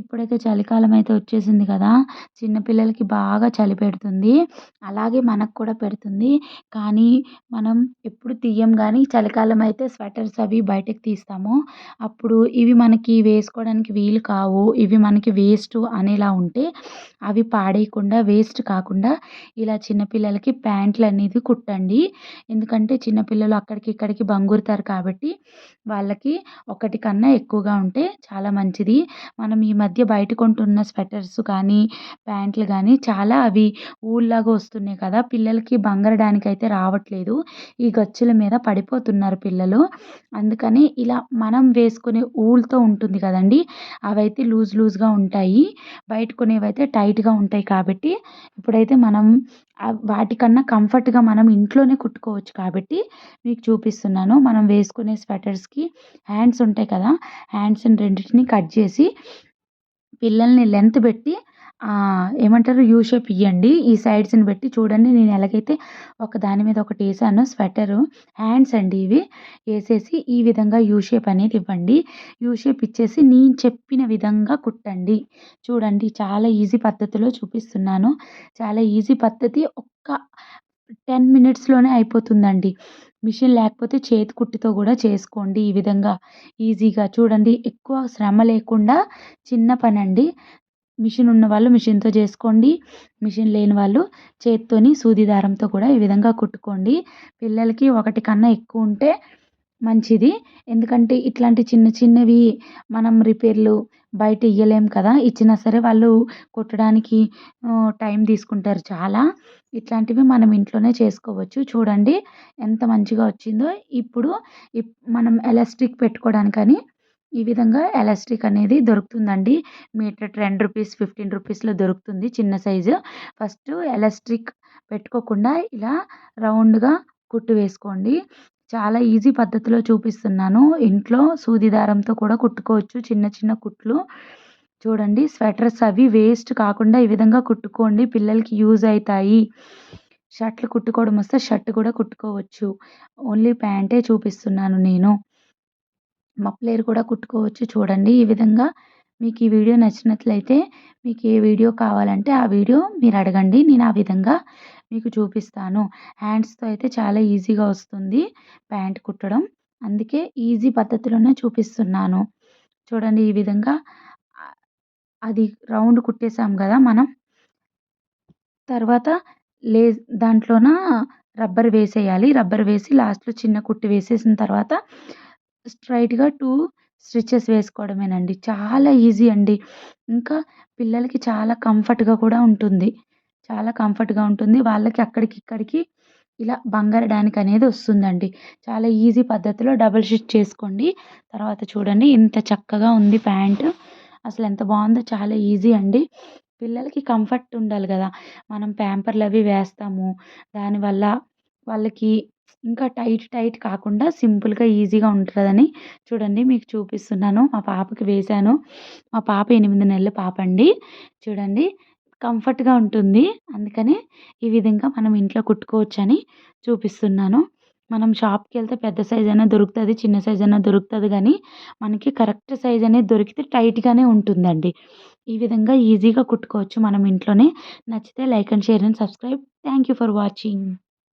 ఇప్పుడైతే చలికాలం అయితే వచ్చేసింది కదా చిన్నపిల్లలకి బాగా చలి పెడుతుంది. అలాగే మనకు కూడా పెడుతుంది. కానీ మనం ఎప్పుడు తీయం కానీ చలికాలం అయితే స్వెటర్స్ అవి బయటకు తీస్తాము. అప్పుడు ఇవి మనకి వేసుకోవడానికి వీలు కావు. ఇవి మనకి వేస్ట్ అనేలా ఉంటే అవి పాడేయకుండా వేస్ట్ కాకుండా ఇలా చిన్నపిల్లలకి ప్యాంట్లు అనేది కుట్టండి. ఎందుకంటే చిన్నపిల్లలు అక్కడికి ఇక్కడికి బంగురుతారు కాబట్టి వాళ్ళకి ఒకటి కన్నా ఎక్కువగా ఉంటే చాలా మంచిది. మనం ఈ మధ్య బయట కొంటున్న స్వెటర్స్ కానీ ప్యాంట్లు కానీ చాలా అవి ఊళ్ళలాగా వస్తున్నాయి కదా. పిల్లలకి బంగరడానికి అయితే రావట్లేదు. ఈ గచ్చుల మీద పడిపోతున్నారు పిల్లలు. అందుకని ఇలా మనం వేసుకునే ఊళ్ళతో ఉంటుంది కదండి. అవైతే లూజ్ లూజ్గా ఉంటాయి. బయట కొనేవైతే టైట్గా ఉంటాయి కాబట్టి ఇప్పుడైతే మనం వాటికన్నా కంఫర్ట్గా మనం ఇంట్లోనే కుట్టుకోవచ్చు కాబట్టి మీకు చూపిస్తున్నాను. మనం వేసుకునే స్వెటర్స్కి హ్యాండ్స్ ఉంటాయి కదా. హ్యాండ్స్ని రెండింటిని కట్ చేసి పిల్లల్ని లెంత్ పెట్టి ఏమంటారు యూ షేప్ ఇవ్వండి ఈ సైడ్స్ని పెట్టి చూడండి నేను ఎలాగైతే ఒక దాని మీద ఒకటి వేసాను స్వెటరు హ్యాండ్స్ అండి ఇవి వేసేసి ఈ విధంగా యూ షేప్ అనేది ఇవ్వండి. యూ షేప్ ఇచ్చేసి నేను చెప్పిన విధంగా కుట్టండి. చూడండి చాలా ఈజీ పద్ధతిలో చూపిస్తున్నాను. చాలా ఈజీ పద్ధతి ఒక్క టెన్ మినిట్స్లోనే అయిపోతుందండి. మిషన్ లేకపోతే చేతి కుట్టితో కూడా చేసుకోండి ఈ విధంగా. ఈజీగా చూడండి ఎక్కువ శ్రమ లేకుండా చిన్న పని అండి మిషన్ ఉన్న వాళ్ళు మిషన్తో చేసుకోండి మిషన్ లేని వాళ్ళు చేత్తోని సూది దారంతో కూడా ఈ విధంగా కుట్టుకోండి. పిల్లలకి ఒకటి కన్నా ఎక్కువ ఉంటే మంచిది. ఎందుకంటే ఇట్లాంటి చిన్న చిన్నవి మనం రిపేర్లు బయట ఇవ్వలేం కదా. ఇచ్చినా సరే వాళ్ళు కుట్టడానికి టైం తీసుకుంటారు చాలా. ఇట్లాంటివి మనం ఇంట్లోనే చేసుకోవచ్చు. చూడండి ఎంత మంచిగా వచ్చిందో. ఇప్పుడు మనం ఎలాస్టిక్ పెట్టుకోవడానికని ఈ విధంగా ఎలాస్టిక్ అనేది దొరుకుతుందండి. మీటర్ టెన్ రూపీస్ ఫిఫ్టీన్ రూపీస్లో దొరుకుతుంది చిన్న సైజు. ఫస్ట్ ఎలాస్టిక్ పెట్టుకోకుండా ఇలా రౌండ్గా కుట్టు వేసుకోండి. చాలా ఈజీ పద్ధతిలో చూపిస్తున్నాను. ఇంట్లో సూది దారంతో కూడా కుట్టుకోవచ్చు. చిన్న చిన్న కుట్లు. చూడండి స్వెటర్స్ అవి వేస్ట్ కాకుండా ఈ విధంగా కుట్టుకోండి. పిల్లలకి యూజ్ అవుతాయి షర్ట్లు కుట్టుకోవడం వస్తే షర్ట్ కూడా కుట్టుకోవచ్చు. ఓన్లీ ప్యాంటే చూపిస్తున్నాను నేను. మఫ్లేర్ కూడా కుట్టుకోవచ్చు. చూడండి ఈ విధంగా మీకు ఈ వీడియో నచ్చినట్లయితే మీకు ఏ వీడియో కావాలంటే ఆ వీడియో మీరు అడగండి. నేను ఆ విధంగా మీకు చూపిస్తాను. హ్యాండ్స్తో అయితే చాలా ఈజీగా వస్తుంది ప్యాంట్ కుట్టడం. అందుకే ఈజీ పద్ధతిలోనే చూపిస్తున్నాను. చూడండి ఈ విధంగా అది రౌండ్ కుట్టేసాం కదా మనం. తర్వాత లే దాంట్లోన రబ్బర్ వేసేయాలి. రబ్బర్ వేసి లాస్ట్లో చిన్న కుట్టు వేసేసిన తర్వాత స్ట్రైట్గా టూ స్టిచెస్ వేసుకోవడమేనండి. చాలా ఈజీ అండి. ఇంకా పిల్లలకి చాలా కంఫర్ట్గా కూడా ఉంటుంది. చాలా కంఫర్ట్గా ఉంటుంది. వాళ్ళకి అక్కడికి ఇక్కడికి ఇలా బంగారడానికి అనేది వస్తుందండి. చాలా ఈజీ పద్ధతిలో డబల్ స్టిచ్ చేసుకోండి. తర్వాత చూడండి ఇంత చక్కగా ఉంది ప్యాంట్. అసలు ఎంత బాగుందో చాలా ఈజీ అండి. పిల్లలకి కంఫర్ట్ ఉండాలి కదా. మనం ప్యాంపర్లు అవి వేస్తాము. దానివల్ల వాళ్ళకి ఇంకా టైట్ టైట్ కాకుండా సింపుల్గా ఈజీగా ఉంటుందని చూడండి మీకు చూపిస్తున్నాను. మా పాపకి వేశాను. మా పాప ఎనిమిది నెలల పాప అండి. చూడండి కంఫర్ట్గా ఉంటుంది. అందుకని ఈ విధంగా మనం ఇంట్లో కుట్టుకోవచ్చని చూపిస్తున్నాను. మనం షాప్కి వెళ్తే పెద్ద సైజ్ అయినా దొరుకుతుంది చిన్న సైజ్ అయినా దొరుకుతుంది కానీ మనకి కరెక్ట్ సైజ్ అనేది దొరికితే టైట్గానే ఉంటుందండి. ఈ విధంగా ఈజీగా కుట్టుకోవచ్చు మనం ఇంట్లోనే. నచ్చితే like and share and subscribe. Thank you for watching.